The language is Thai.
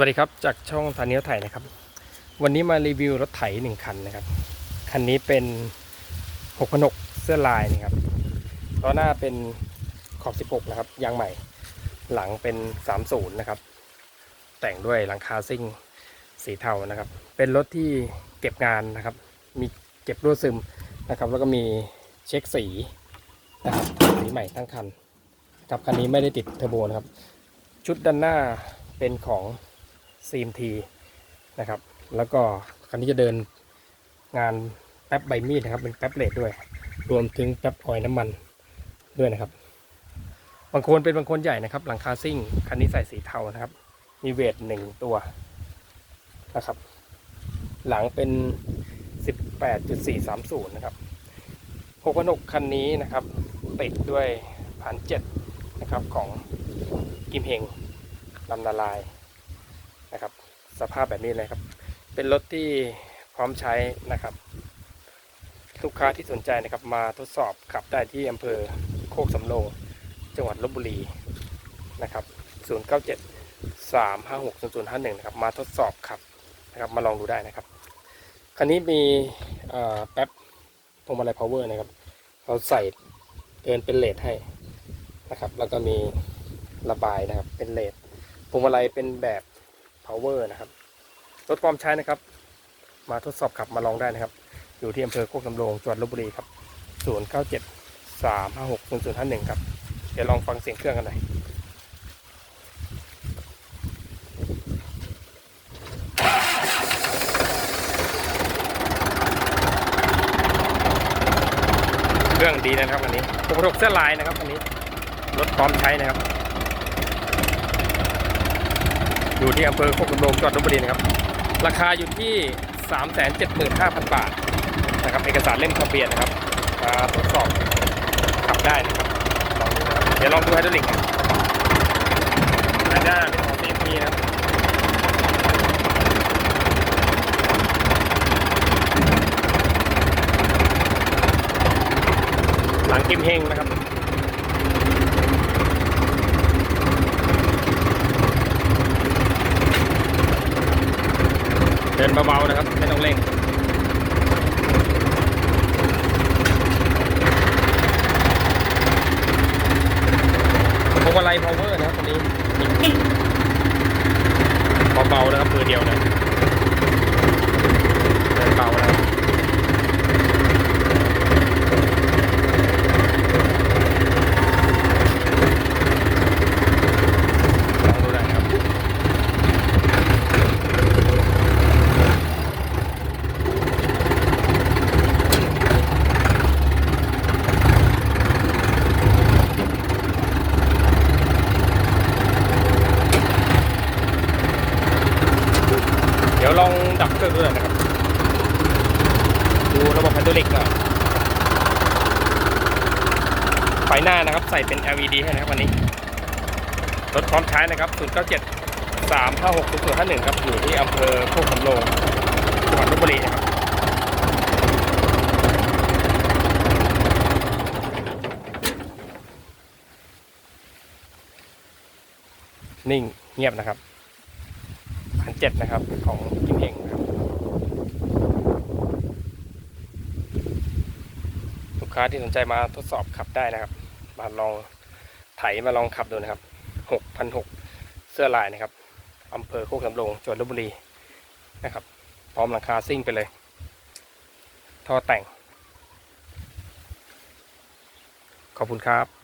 วัสดีครับ จากช่องทานิวไถนะครับ วันนี้มารีวิวรถไถหนึ่งคันนะครับ คันนี้เป็น6 6 0เสื้อลายนะครับล้อหน้าเป็นขอบ 16 นะครับยางใหม่ หลังเป็น 30 นะครับ แต่งด้วยหลังคาซิ่งสีเทานะครับ เป็นรถที่เก็บงานนะครับ มีเก็บรั่วซึมนะครับ แล้วก็มีเช็คสีนะครับสีใหม่ทั้งคันครับคันนี้ไม่ได้ติดเทอร์โบนะครับ ชุดด้านหน้าเป็นของ CMT นะครับ แล้วก็คันนี้จะเดินงานแป๊บใบมีดนะครับ เป็นแป๊บเลดด้วย รวมถึงแป๊บออยน้ำมันด้วยนะครับ บางคนเป็นบางคนใหญ่นะครับ หลังคาซิ่ง คันนี้ใส่สีเทานะครับ มีเวทหนึ่งตัวนะครับ หลังเป็น 18.430 นะครับ6 6 0คันนี้นะครับ ติดด้วยผ่านเจ็ดนะครับของกิมเฮงลำนาลาย นะครับ สภาพแบบนี้เลยครับ เป็นรถที่พร้อมใช้นะครับ ลูกค้าที่สนใจนะครับมาทดสอบขับได้ที่อำเภอโคกสำโรงจังหวัดลบบุรีนะครับ 097 356 0051นะครับมาทดสอบขับนะครับมาลองดูได้นะครับ คันนี้มีแป๊บพวงมาลัยพาวเวอร์นะครับเราใส่เดินเป็นเลดให้นะครับ แล้วก็มีระบายนะครับเป็นเลดพวงมาลัยเป็นแบบ power นะครับรถพร้อมใช้นะครับ มาทดสอบขับมาลองได้นะครับ อยู่ที่อำเภอโคกสำโรงจังหวัดลบบุรีครับ 097 356 0051 ครับ เดี๋ยวลองฟังเสียงเครื่องกันหน่อยเครื่องดีนะครับอันนี้ปกติเส้นลายนะครับอันนี้รถพร้อมใช้นะครับ อยู่ที่อำเภอโคกสำโรงจังหวัดลบบุรีนะครับ ราคาอยู่ที่ 375,000 บาทนะครับเอกสารเล่มทะเบียนนะครับมาทดสอบขับได้นะครับลองดูเดี๋ยวลองดูไฮดรอลิกนะด้านหน้าเป็นของ CMP นะครับหลังกิมเฮงนะครับ นเบาๆนะครับ ไม่ต้องเร่งพวงมาลัยพาวเวอร์นะครับตัวนี้เบาๆนะครับมือเดียวนะเดินเบานะครับลองดูได้ครับ เดี๋ยวลองดับเครื่องดูหน่อยนะครับ ดูระบบไฮดรอลิกหน่อยไฟหน้านะครับ ใส่เป็น LED ให้นะครับวันนี้ รถพร้อมใช้นะครับ 097 356 0051 ครับ อยู่ที่อำเภอโคกสำโรงจังหวัดลบบุรีนะครับนิ่งเงียบนะครับ พันเจ็ดนะครับ ของกิมเองนะครับลูกค้าที่สนใจมาทดสอบขับได้นะครับ มาลองไถมาลองขับดูนะครับหกพันหกเสื้อลายนะครับอำเภอโคกสำโรงจังหวัดลบบุรีนะครับ พร้อมหลังคาซิ่งไปเลยท่อแต่ง ขอบคุณครับ